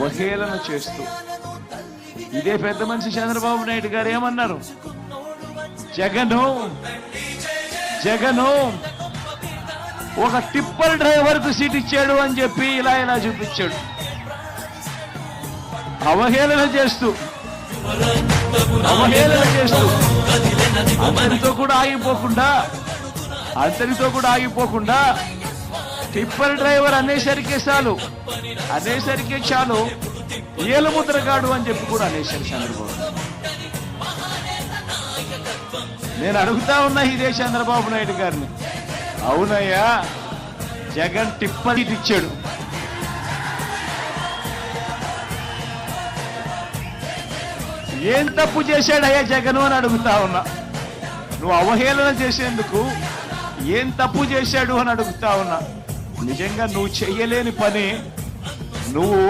వహేళన చేస్తూ. ఇదే పెద్ద మనిషి చంద్రబాబు నాయుడు గారు ఏమన్నారు? జగను జగను ఒక టిప్పర్ డ్రైవర్కు సీట్ ఇచ్చాడు అని చెప్పి ఇలా ఇలా చూపించాడు. అవహేళన చేస్తూ అవహేళన చేస్తూ. అందరితో కూడా ఆగిపోకుండా అందరితో కూడా ఆగిపోకుండా టిప్పర్ డ్రైవర్ అనేసరికి చాలు. అనేసరికి చాలు. ఏలుముద్రగాడు అని చెప్పి కూడా అనేసారు చంద్రబాబు. నేను అడుగుతా ఉన్నా ఇదే చంద్రబాబు నాయుడు గారిని. అవునయ్యా జగన్ టిప్పర్ ఇచ్చాడు. ఏం తప్పు చేశాడయ్యా జగన్ అని అడుగుతా ఉన్నా. నువ్వు అవహేళన చేసేందుకు ఏం తప్పు చేశాడు అని అడుగుతా ఉన్నా. నిజంగా నువ్వు చెయ్యలేని పని. నువ్వు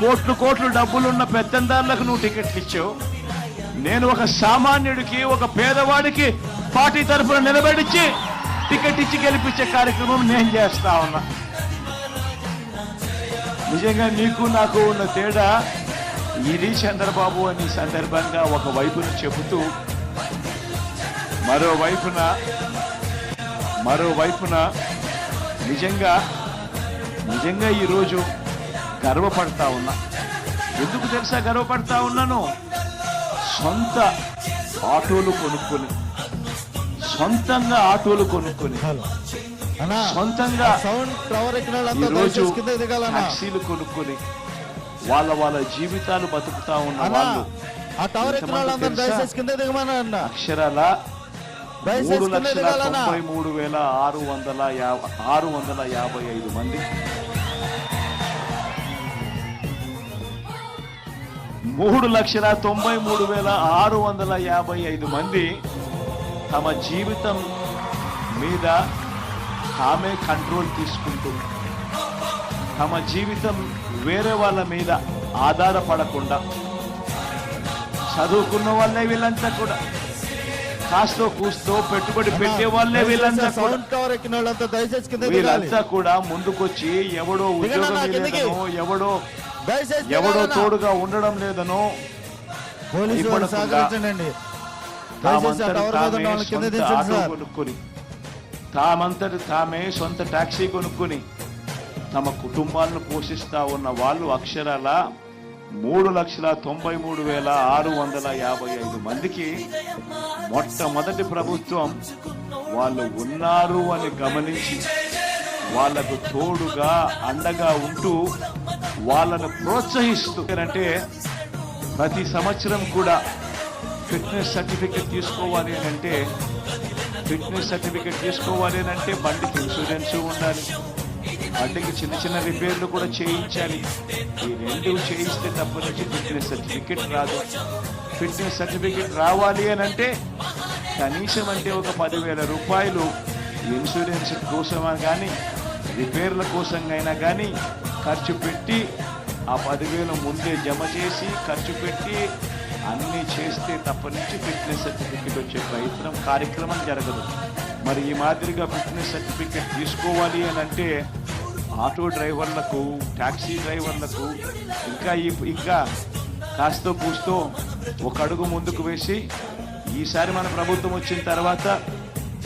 కోట్లు కోట్లు డబ్బులున్న పెద్దందార్లకు నువ్వు టికెట్లు ఇచ్చావు. నేను ఒక సామాన్యుడికి ఒక పేదవాడికి పార్టీ తరఫున నిలబెడిచ్చి టికెట్ ఇచ్చి గెలిపించే కార్యక్రమం నేను చేస్తా ఉన్నా. నిజంగా నీకు నాకు ఉన్న తేడా ఇది చంద్రబాబు అని సందర్భంగా ఒక వైపును చెబుతూ మరోవైపున మరోవైపున నిజంగా నిజంగా ఈరోజు గర్వపడతా ఉన్నా. ఎందుకు తెలుసా గర్వపడతా ఉన్నాను? సొంత ఆటోలు కొనుక్కొని సొంతంగా ఆటోలు కొనుక్కొని సొంతంగా ఈరోజు టాక్సీలు కొనుక్కొని వాళ్ళ వాళ్ళ జీవితాలు బతుకుతా ఉన్న వాళ్ళు అక్షరాల మూడు లక్షల తొంభై మూడు వేల ఆరు వందల యాభై ఆరు వందల యాభై ఐదు మంది. మూడు లక్షల తొంభై మూడు వేల ఆరు వందల యాభై ఐదు మంది తమ జీవితం మీద తామే కంట్రోల్ తీసుకుంటూ తమ జీవితం వేరే వాళ్ళ మీద ఆధారపడకుండా చదువుకున్న వాళ్ళే వీళ్ళంతా కూడా. కాస్తో కూస్తో పెట్టుబడి పెట్టే వాళ్ళే వీళ్ళంతా సౌండ్ టవర్ ఎక్కిన వాళ్ళంతా దయచేసి కింద వీళ్ళంతా కూడా ముందుకొచ్చి ఎవడో ఉద్యోగం. లేదనో ఎవడో దయచేసి ఎవడో. తోడుగా ఉండడం లేదనో పోలీసు వాళ్ళు ఇవ్వకుండా సహకరించండి దయచేసి ఆ తామంతట టవర్ మీద ఉన్న తామే వాళ్ళని కింద సొంత దించండి ఆటో సార్ కొనుక్కొని తామంతట తామే సొంత టాక్సీ కొనుక్కొని తమ కుటుంబాలను పోషిస్తా ఉన్న వాళ్ళు అక్షరాల మూడు లక్షల తొంభై మూడు వేల ఆరు వందల యాభై ఐదు మందికి మొట్టమొదటి ప్రభుత్వం వాళ్ళు ఉన్నారు అని గమనించి వాళ్ళకు తోడుగా అండగా ఉంటూ వాళ్ళను ప్రోత్సహిస్తూ అంటే ప్రతి సంవత్సరం కూడా ఫిట్నెస్ సర్టిఫికెట్ తీసుకోవాలి అని అంటే ఫిట్నెస్ సర్టిఫికెట్ తీసుకోవాలి అని అంటే బండికి ఇన్సూరెన్స్ ఉండాలి. బండికి చిన్న చిన్న రిపేర్లు కూడా చేయించాలి. ఈ రెండు చేయిస్తే తప్ప నుంచి ఫిట్నెస్ సర్టిఫికెట్ రాదు. ఫిట్నెస్ సర్టిఫికెట్ రావాలి అని అంటే కనీసం అంటే ఒక పదివేల రూపాయలు ఇన్సూరెన్స్ కోసం కానీ రిపేర్ల కోసంగా అయినా కానీ ఖర్చు పెట్టి ఆ పదివేలు ముందే జమ చేసి ఖర్చు పెట్టి అన్నీ చేస్తే తప్ప నుంచి ఫిట్నెస్ సర్టిఫికెట్ వచ్చే ప్రయత్నం కార్యక్రమం జరగదు. మరి ఈ మాదిరిగా ఫిట్నెస్ సర్టిఫికెట్ తీసుకోవాలి అని అంటే ఆటో డ్రైవర్లకు ట్యాక్సీ డ్రైవర్లకు ఇంకా ఈ ఇంకా కాస్తో కూస్తో ఒక అడుగు ముందుకు వేసి ఈసారి మన ప్రభుత్వం వచ్చిన తర్వాత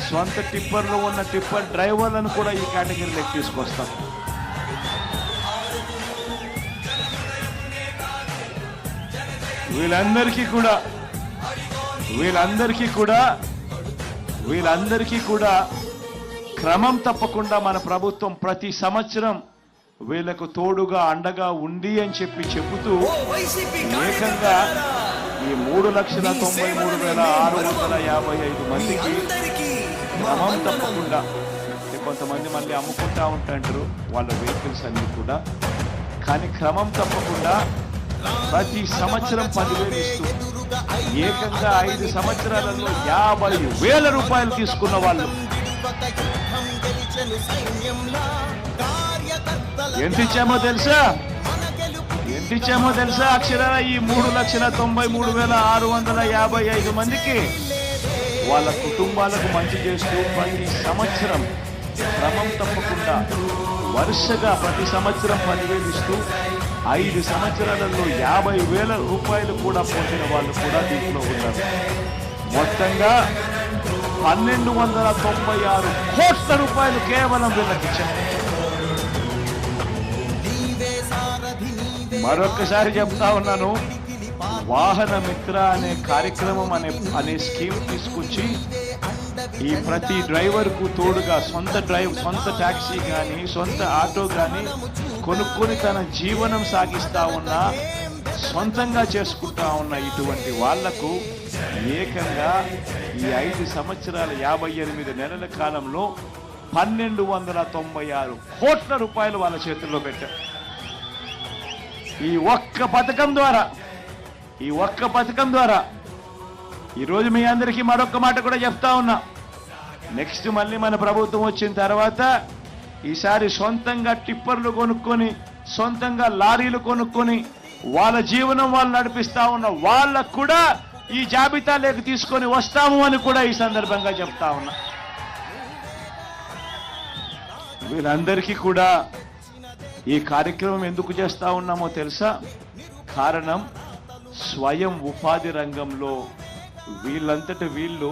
సొంత టిప్పర్లో ఉన్న టిప్పర్ డ్రైవర్లను కూడా ఈ కేటగిరీలోకి తీసుకొస్తాం. వీళ్ళందరికీ కూడా వీళ్ళందరికీ కూడా వీళ్ళందరికీ కూడా క్రమం తప్పకుండా మన ప్రభుత్వం ప్రతి సంవత్సరం వీళ్ళకు తోడుగా అండగా ఉంది అని చెప్పి చెబుతూ ఏకంగా ఈ మూడు లక్షల తొంభై మూడు వేల ఆరు వందల యాభై ఐదు మందికి క్రమం తప్పకుండా. కొంతమంది మళ్ళీ అమ్ముకుంటా ఉంటాంటారు వాళ్ళ వెహికల్స్ అన్ని కూడా. కానీ క్రమం తప్పకుండా ప్రతి సంవత్సరం పదివేలు ఇస్తూ ఏకంగా ఐదు సంవత్సరాలలో యాభై వేల రూపాయలు తీసుకున్న వాళ్ళు. ఎంత ఇచ్చామో తెలుసా? ఎంత ఇచ్చామో తెలుసా? అక్షరాల ఈ మూడు లక్షల తొంభై మూడు వేల ఆరు వందల యాభై ఐదు మందికి వాళ్ళ కుటుంబాలకు మంచి చేస్తూ ప్రతి సంవత్సరం క్రమం తప్పకుండా వరుసగా ప్రతి సంవత్సరం పదివేలు ఇస్తూ ఐదు సంవత్సరాలలో యాభై వేల రూపాయలు కూడా పొందిన వాళ్ళు కూడా దీంట్లో ఉన్నారు. మొత్తంగా పన్నెండు వందల తొంభై ఆరు కోట్ల రూపాయలు కేవలం వీళ్ళకిచ్చారు మరొకసారి చెప్తా ఉన్నాను వాహన మిత్ర అనే కార్యక్రమం అనే అనే స్కీమ్ తీసుకొచ్చి ఈ ప్రతి డ్రైవర్కు తోడుగా సొంత డ్రైవ్ సొంత టాక్సీ కానీ సొంత ఆటో కానీ కొనుక్కొని తన జీవనం సాగిస్తా ఉన్న సొంతంగా చేసుకుంటా ఉన్న ఇటువంటి వాళ్ళకు ఏకంగా ఈ ఐదు సంవత్సరాల యాభై ఎనిమిది నెలల కాలంలో పన్నెండు వందల తొంభై ఆరు కోట్ల రూపాయలు వాళ్ళ చేతుల్లో పెట్టారు ఈ ఒక్క పథకం ద్వారా ఈ ఒక్క పథకం ద్వారా ఈరోజు మీ అందరికీ మరొక మాట కూడా చెప్తా ఉన్నా. నెక్స్ట్ మళ్ళీ మన ప్రభుత్వం వచ్చిన తర్వాత ఈసారి సొంతంగా టిప్పర్లు కొనుక్కొని సొంతంగా లారీలు కొనుక్కొని వాళ్ళ జీవనం వాళ్ళు నడిపిస్తా ఉన్న వాళ్ళకు కూడా ఈ జాబితాలోకి తీసుకొని వస్తాము అని కూడా ఈ సందర్భంగా చెప్తా ఉన్నా. వీళ్ళందరికీ కూడా ఈ కార్యక్రమం ఎందుకు చేస్తా ఉన్నామో తెలుసా? కారణం స్వయం ఉపాధి రంగంలో వీళ్ళంతట వీళ్ళు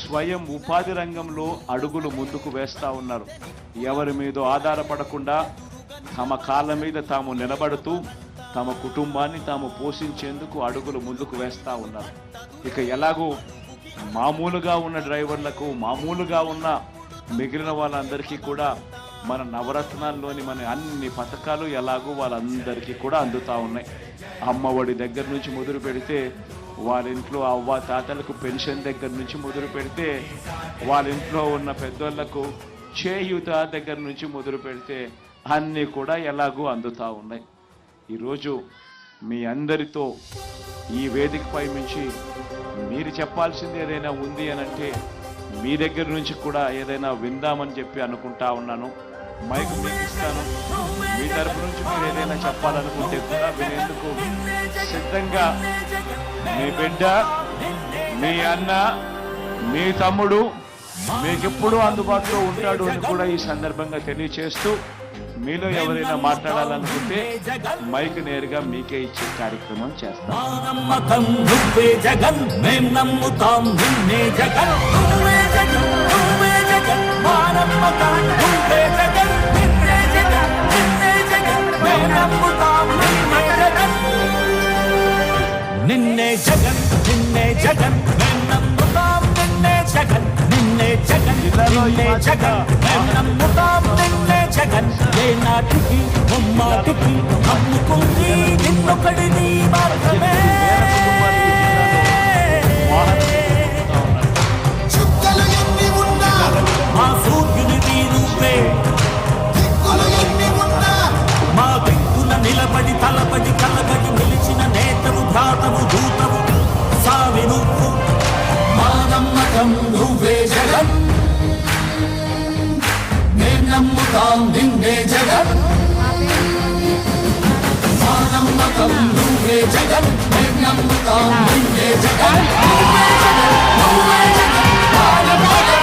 స్వయం ఉపాధి రంగంలో అడుగులు ముందుకు వేస్తూ ఉన్నారు. ఎవరి మీద ఆధారపడకుండా తమ కాళ్ళ మీద తాము నిలబడుతూ తమ కుటుంబాన్ని తాము పోషించేందుకు అడుగులు ముందుకు వేస్తూ ఉన్నారు. ఇక ఎలాగో మామూలుగా ఉన్న డ్రైవర్లకు మామూలుగా ఉన్న మిగిలిన వాళ్ళందరికీ కూడా మన నవరత్నాల్లోని మన అన్ని పథకాలు ఎలాగో వాళ్ళందరికీ కూడా అందుతా ఉన్నాయి. అమ్మఒడి దగ్గర నుంచి మొదలు పెడితే వాళ్ళింట్లో అవ్వ తాతలకు పెన్షన్ దగ్గర నుంచి మొదలు పెడితే వాళ్ళ ఇంట్లో ఉన్న పెద్దోళ్ళకు చేయూత దగ్గర నుంచి మొదలు పెడితే అన్నీ కూడా ఎలాగో అందుతా ఉన్నాయి. ఈరోజు మీ అందరితో ఈ వేదికపై నుంచి మీరు చెప్పాల్సింది ఏదైనా ఉంది అని అంటే మీ దగ్గర నుంచి కూడా ఏదైనా విందామని చెప్పి అనుకుంటా ఉన్నాను. మైక్ మీకు ఇస్తాను. మీ తరపు నుంచి మీరు ఏదైనా చెప్పాలనుకుంటే కూడా వినేందుకు సిద్ధంగా మీ బిడ్డ మీ అన్న మీ తమ్ముడు మీకెప్పుడు అందుబాటులో ఉంటాడు అని కూడా ఈ సందర్భంగా తెలియచేస్తూ మీలో ఎవరైనా మాట్లాడాలనుకుంటే మైక్ నేరుగా మీకే ఇచ్చే కార్యక్రమం చేస్తాం. నువ్వే జగన్ మేం నమ్ముతాం నిన్నే జగన్ నువ్వే జగన్ నువ్వే జగన్ మా నమ్మకం నువ్వే జగన్ నిన్నే జగన్ నిన్నే జగన్ మేం నమ్ముతాం నిన్నే జగన్. నిన్నే జగన్ నిన్నే జగన్ జగన్ నిన్నే జగన్ నిన్నే జగన్. నమ్ముతాం నిన్నే జగన్. ఏ నాటికి ముమ్మాటికి నమ్ముకుంది నిన్నొకడిని మాత్రమే. చుక్కలు ఎన్ని ఉన్నా మా సూర్యుని నువ్వే జగన్ మేము నమ్ముతాం నిన్నే జగన్ నువ్వే జగన్ నువ్వే జగన్